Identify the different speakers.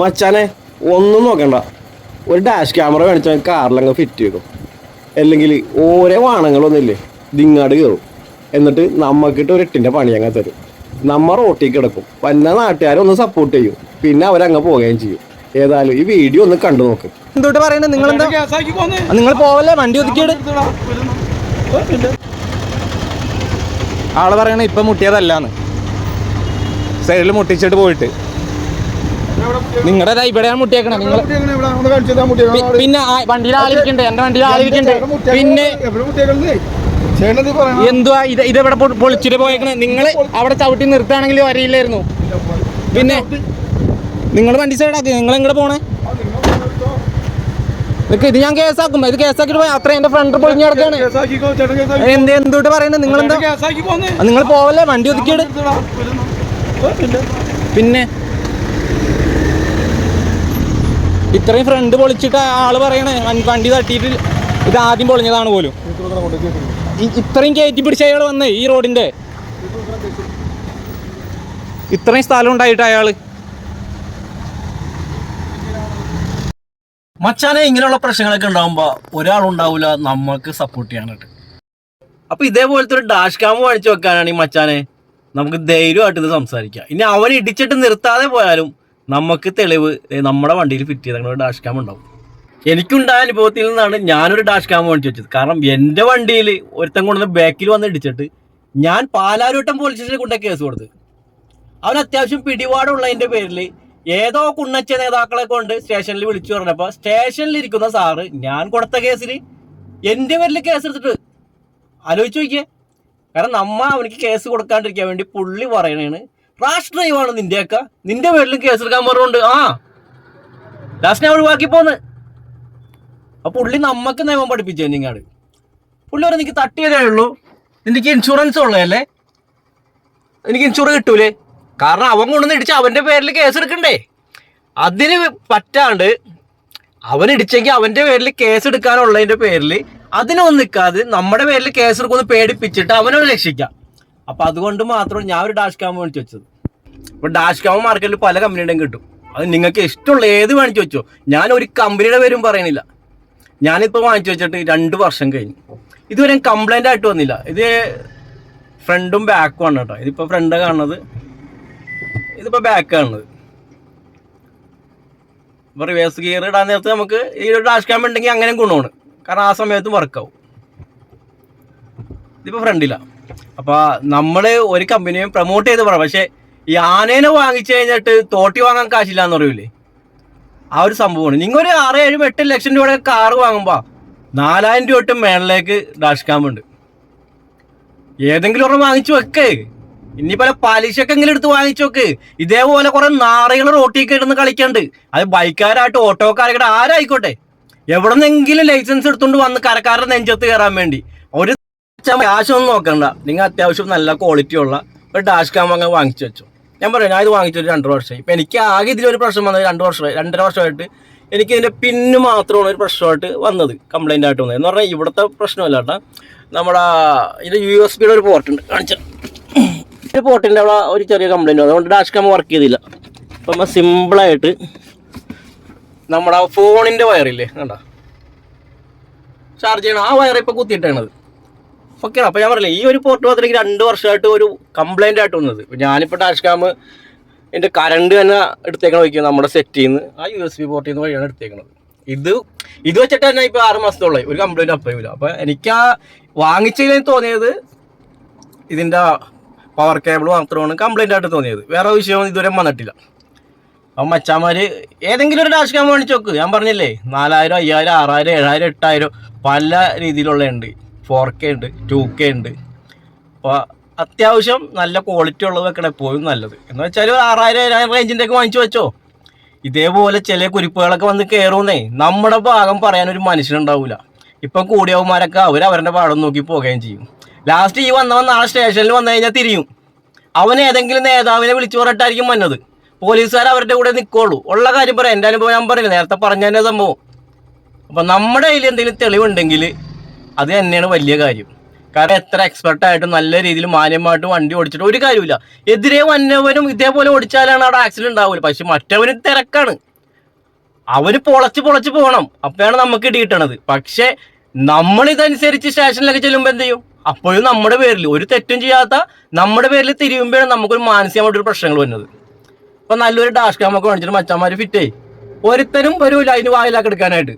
Speaker 1: മച്ചാനെ ഒന്നും നോക്കണ്ട. ഒരു ഡാഷ് ക്യാമറ മേടിച്ചാൽ കാറിലങ്ങ് ഫിറ്റ് ചെയ്തു. അല്ലെങ്കിൽ ഓരോ വാണങ്ങളൊന്നുമില്ലേ ദിങ്ങാട് കയറും എന്നിട്ട് നമ്മക്കിട്ട് ഒരു എട്ടിന്റെ പണി അങ്ങ് തരും. നമ്മ റോട്ടിൽ കിടക്കും. വന്ന നാട്ടുകാരൊന്ന് സപ്പോർട്ട് ചെയ്യും. പിന്നെ അവരങ്ങ് പോവുകയും ചെയ്യും. ഏതായാലും ഈ വീഡിയോ ഒന്ന് കണ്ടു നോക്ക്.
Speaker 2: എന്തോട്ട് പറയണേ നിങ്ങൾ എന്താ നിങ്ങൾ പോവല്ലേ? വണ്ടി ഒതുക്കിയിട് ആൾ പറയണേ ഇപ്പൊ മുട്ടിയതല്ലാന്ന്. സൈഡിൽ മുട്ടിച്ചിട്ട് പോയിട്ട്. നിങ്ങളുടെ ഇവിടെയാണ് മുട്ടിയേക്കണം. നിങ്ങൾ പിന്നെ വണ്ടിയിൽ ആളിരിക്കണ്ടേ? എന്റെ വണ്ടിയിൽ ആളിരിക്കണ്ടേ? പിന്നെ എന്തുവാ? ഇത് ഇതെവിടെ പൊളിച്ചിട്ട് പോയേക്കണേ? നിങ്ങൾ അവിടെ ചവിട്ടി നിർത്താണെങ്കിൽ വരിയില്ലായിരുന്നു. പിന്നെ നിങ്ങൾ വണ്ടി സൈഡാക്കി നിങ്ങൾ എങ്ങോട്ട് പോണേ? നിക്ക് ഇത് ഞാൻ കേസാക്കും ഇത് കേസാക്കിട്ട് പോയി അത്ര എന്റെ ഫ്രണ്ട് പൊളിഞ്ഞു കിടക്കാണ്. എന്ത് എന്തോട്ട് പറയുന്നത് നിങ്ങൾ എന്താ നിങ്ങൾ പോവല്ലേ? വണ്ടി ഒതുക്കിയിട്ട്? പിന്നെ ഇത്രയും ഫ്രണ്ട് പൊളിച്ചിട്ട് ആൾ പറയണേ വണ്ടി തട്ടിയിട്ട് ഇത് ആദ്യം പൊളിഞ്ഞതാണ് പോലും. ഇത്രയും കയറ്റി പിടിച്ച അയാൾ വന്നേ ഈ റോഡിന്റെ. ഇത്രയും സ്ഥലം ഉണ്ടായിട്ട് അയാൾ.
Speaker 1: മച്ചാനെ ഇങ്ങനെയുള്ള പ്രശ്നങ്ങളൊക്കെ ഉണ്ടാകുമ്പോൾ ഒരാളുണ്ടാവില്ല നമ്മക്ക് സപ്പോർട്ട് ചെയ്യാനായിട്ട് അപ്പൊ ഇതേപോലത്തെ ഒരു ഡാഷ് ക്യാം വാങ്ങിച്ചു വെക്കാനാണ് ഈ മച്ചാനെ. നമുക്ക് ധൈര്യമായിട്ട് ഇത് സംസാരിക്കാം. ഇനി അവൻ ഇടിച്ചിട്ട് നിർത്താതെ പോയാലും നമുക്ക് തെളിവ് നമ്മുടെ വണ്ടിയിൽ ഫിറ്റ് ചെയ്ത ഡാഷ് ക്യാം ഉണ്ടാവും. എനിക്കുണ്ടായ അനുഭവത്തിൽ നിന്നാണ് ഞാനൊരു ഡാഷ് ക്യാം വാങ്ങിച്ചു വെച്ചത്. കാരണം എന്റെ വണ്ടിയിൽ ഒരുത്തൻ കൊണ്ടുവന്ന് ബാക്കിൽ വന്ന് ഇടിച്ചിട്ട് ഞാൻ പാലാരൂട്ടം പോലീസ് സ്റ്റേഷനിൽ കൊണ്ട കേസ് കൊടുത്ത്. അവൻ അത്യാവശ്യം പിടിപാടുള്ളതിന്റെ പേരിൽ ഏതോ കുണ്ണച്ച നേതാക്കളെ കൊണ്ട് സ്റ്റേഷനിൽ വിളിച്ചു പറഞ്ഞപ്പോ സ്റ്റേഷനിൽ ഇരിക്കുന്ന സാറ് ഞാൻ കൊടുത്ത കേസിൽ എന്റെ പേരിൽ കേസ് എടുത്തിട്ട്. ആലോചിച്ച് നോക്കിയേ. കാരണം നമ്മ അവനിക്ക് കേസ് കൊടുക്കാണ്ടിരിക്കാൻ വേണ്ടി പുള്ളി പറയണേണ്. റാഷ് ഡ്രൈവാണ് നിന്റെയൊക്കെ. നിന്റെ വീട്ടിലും കേസ് എടുക്കാൻ പറഞ്ഞുണ്ട്. ആ. ലാസ്റ്റ് ഞാൻ ഒഴിവാക്കി പോന്ന്. അപ്പൊ പുള്ളി നമ്മക്ക് നിയമം പഠിപ്പിച്ചു നിങ്ങാട് പുള്ളി പറഞ്ഞു എനിക്ക് തട്ടിയതേ ഉള്ളൂ. നിനക്ക് ഇൻഷുറൻസ് ഉള്ളതല്ലേ? എനിക്ക് ഇൻഷുറൻസ് കിട്ടൂലേ? കാരണം അവൻ കൊണ്ടുവന്ന് അവന്റെ പേരിൽ കേസ് എടുക്കണ്ടേ? അതിന് പറ്റാണ്ട് അവൻ ഇടിച്ചെങ്കിൽ അവന്റെ പേരിൽ കേസ് എടുക്കാനുള്ളതിന്റെ പേരിൽ അതിനൊന്നും നിൽക്കാതെ നമ്മുടെ പേരിൽ കേസ് എടുക്കുമെന്ന് പേടിപ്പിച്ചിട്ട് അവനെ രക്ഷിക്കാം. അപ്പൊ അതുകൊണ്ട് മാത്രം ഞാൻ ഒരു ഡാഷ് ക്യാമ മേടിച്ചു വെച്ചത്. ഇപ്പൊ ഡാഷ് ക്യാമ മാർക്കറ്റിൽ പല കമ്പനിയുടെയും കിട്ടും. അത് നിങ്ങൾക്ക് ഇഷ്ടമുള്ള ഏത് വാങ്ങിച്ചു വെച്ചോ. ഞാൻ ഒരു കമ്പനിയുടെ പേരും പറയണില്ല. ഞാനിപ്പോൾ വാങ്ങിച്ചു വെച്ചിട്ട് രണ്ട് വർഷം കഴിഞ്ഞു. ഇതുവരെ കംപ്ലൈന്റ് ആയിട്ട് വന്നില്ല. ഇത് ഫ്രണ്ടും ബാക്കും ആണ് കേട്ടോ. ഇതിപ്പോൾ ഫ്രണ്ട് കാണുന്നത്. ഇതിപ്പോൾ ബാക്ക് കാണുന്നത്. ഇപ്പോൾ റിവേഴ്സ് ഗിയർ ഇടാൻ നേരത്ത് നമുക്ക് ഈ ഒരു ഡാഷ് ക്യാമ്പ് ഉണ്ടെങ്കിൽ അങ്ങനെ ഗുണമാണ്. കാരണം ആ സമയത്ത് വർക്കാവും ഇതിപ്പോൾ ഫ്രണ്ടില്ല അപ്പൊ നമ്മൾ ഒരു കമ്പനിയും പ്രൊമോട്ട് ചെയ്ത് പറയാം പക്ഷെ ഈ ആനേനെ വാങ്ങിച്ചു കഴിഞ്ഞിട്ട് തോട്ടി വാങ്ങാൻ കാശില്ല എന്ന് പറയൂലേ? ആ ഒരു സംഭവമാണ്. നിങ്ങൾ ഒരു ആറ് ഏഴും എട്ട് ലക്ഷം രൂപയുടെ കാറ് വാങ്ങുമ്പോ നാലായിരം രൂപ തൊട്ട് മേളിലേക്ക് ഡാഷ് ക്യാം ഉണ്ട്. ഏതെങ്കിലും ഒരെ വാങ്ങിച്ചു വെക്ക്. ഇനി പല പലിശക്കെങ്കിലും എടുത്ത് വാങ്ങിച്ചു വെക്ക്. ഇതേപോലെ കുറെ നാറികൾ റോട്ടിൽ കിടന്ന് കളിക്കണ്ട്. അത് ബൈക്കാരായിട്ട് ഓട്ടോക്കാരായിട്ട് ആരായിക്കോട്ടെ? എവിടെ നിന്നെങ്കിലും ലൈസൻസ് എടുത്തുകൊണ്ട് വന്ന് കരക്കാരുടെ നെഞ്ചത്ത് കയറാൻ വേണ്ടി. ക്യാഷൊന്നും നോക്കണ്ട. നിങ്ങൾ അത്യാവശ്യം നല്ല ക്വാളിറ്റി ഉള്ള ഒരു ഡാഷ് ക്യാം അങ്ങ് വാങ്ങിച്ചു വെച്ചു. ഞാൻ പറയാം ഞാൻ ഇത് വാങ്ങിച്ചൊരു രണ്ട് വർഷമായി. ഇപ്പം എനിക്ക് ആകെ ഇതിലൊരു പ്രശ്നം വന്നത് രണ്ട് വർഷമായി രണ്ടര വർഷമായിട്ട് എനിക്ക് ഇതിന്റെ പിന്ന് മാത്രമാണ് ഒരു പ്രശ്നമായിട്ട് വന്നത് കംപ്ലൈന്റ് ആയിട്ട് വന്നത്. എന്ന് പറഞ്ഞാൽ ഇവിടുത്തെ പ്രശ്നമല്ല കേട്ടോ. നമ്മുടെ ഇത് യു എസ് ബിയുടെ ഒരു പോർട്ടുണ്ട് കാണിച്ചു ഒരു പോർട്ടിന്റെ അവിടെ ഒരു ചെറിയ കംപ്ലൈന്റ് അതുകൊണ്ട് ഡാഷ് ക്യാം വർക്ക് ചെയ്തില്ല. അപ്പം നമ്മൾ സിമ്പിളായിട്ട് നമ്മുടെ ഫോണിന്റെ വയറില്ലേ കണ്ട? ചാർജ് ചെയ്യണം. ആ വയർ ഇപ്പോൾ കുത്തിയിട്ടാണത് ഓക്കെ അപ്പോൾ ഞാൻ പറഞ്ഞില്ലേ ഈ ഒരു പോർട്ട് മാത്രം എനിക്ക് രണ്ട് വർഷമായിട്ട് ഒരു കംപ്ലൈന്റ് ആയിട്ട് വന്നത്. ഞാനിപ്പോൾ ഡാഷ് ക്യാം എന്റെ കറണ്ട് തന്നെ എടുത്തേക്കണ വയ്ക്കുന്നത് നമ്മുടെ സെറ്റിൽ നിന്ന് ആ യു എസ് ബി പോർട്ടിൽ നിന്ന് വഴിയാണ് എടുത്തേക്കണത്. ഇത് ഇത് വെച്ചിട്ട് തന്നെ ഇപ്പോൾ ആറ് മാസത്തോളായി. ഒരു കംപ്ലൈന്റ് അപ്പയില്ല അപ്പോൾ എനിക്ക് ആ വാങ്ങിച്ചതിൽ തോന്നിയത് ഇതിന്റെ പവർ കേബിൾ മാത്രമാണ് കംപ്ലൈന്റ് ആയിട്ട് തോന്നിയത്. വേറെ വിഷയമൊന്നും ഇതുവരെ വന്നിട്ടില്ല. അപ്പം മച്ചാമാര് ഏതെങ്കിലും ഒരു ഡാഷ് ക്യാം മേടിച്ച് നോക്ക് ഞാൻ പറഞ്ഞില്ലേ നാലായിരം അയ്യായിരം ആറായിരം ഏഴായിരം എട്ടായിരം പല രീതിയിലുള്ള ഉണ്ട്. ഫോർ കെ ഉണ്ട് ടു കെ ഉണ്ട്. അപ്പോൾ അത്യാവശ്യം നല്ല ക്വാളിറ്റി ഉള്ളത് വെക്കണം എപ്പോഴും നല്ലത്. എന്ന് വെച്ചാൽ ഒരു ആറായിരം ഏഴായിരം റേഞ്ചിന്റെ ഒക്കെ വാങ്ങിച്ചു വെച്ചോ. ഇതേപോലെ ചില കുരിപ്പുകളൊക്കെ വന്ന് കയറുന്നേ നമ്മുടെ ഭാഗം പറയാൻ ഒരു മനുഷ്യനുണ്ടാവില്ല ഇപ്പം കൂടിയവന്മാരൊക്കെ അവർ അവരുടെ പാടം നോക്കി പോവുകയും ചെയ്യും. ലാസ്റ്റ് ഈ വന്നവൻ നാളെ സ്റ്റേഷനിൽ വന്നു കഴിഞ്ഞാൽ തിരിയും. അവൻ ഏതെങ്കിലും നേതാവിനെ വിളിച്ചു പറഞ്ഞിട്ടായിരിക്കും വന്നത്. പോലീസുകാർ അവരുടെ കൂടെ നിൽക്കുള്ളൂ ഉള്ള കാര്യം പറയാം എന്റെ അനുഭവം ഞാൻ പറഞ്ഞില്ല? നേരത്തെ പറഞ്ഞതിന്റെ സംഭവം. അപ്പം നമ്മുടെ കയ്യിൽ എന്തെങ്കിലും തെളിവുണ്ടെങ്കിൽ അത് തന്നെയാണ് വലിയ കാര്യം. കാരണം എത്ര എക്സ്പെർട്ട് ആയിട്ട് നല്ല രീതിയിൽ മാന്യമായിട്ട് വണ്ടി ഓടിച്ചിട്ട് ഒരു കാര്യമില്ല എതിരെ വന്നവനും ഇതേപോലെ ഓടിച്ചാലാണ് അവിടെ ആക്സിഡന്റ് ഉണ്ടാവില്ല പക്ഷെ മറ്റവന് തിരക്കാണ്. അവർ പൊളച്ച് പൊളച്ച് പോകണം. അപ്പോഴാണ് നമുക്ക് ഇടി കിട്ടണത് പക്ഷെ നമ്മൾ ഇതനുസരിച്ച് സ്റ്റേഷനിലൊക്കെ ചെല്ലുമ്പോൾ എന്ത് ചെയ്യും? അപ്പോഴും നമ്മുടെ പേരിൽ ഒരു തെറ്റും ചെയ്യാത്ത നമ്മുടെ പേരിൽ തിരിയുമ്പോഴാണ് നമുക്കൊരു മാനസികമായിട്ടൊരു പ്രശ്നങ്ങൾ വരുന്നത്. അപ്പൊ നല്ലൊരു ഡാഷ് ക്യാമൊക്കെ മേടിച്ചിട്ട് ഫിറ്റ് ഫിറ്റേ ഒരുത്തരും വരൂല അതിന് വായിലാക്കി എടുക്കാനായിട്ട്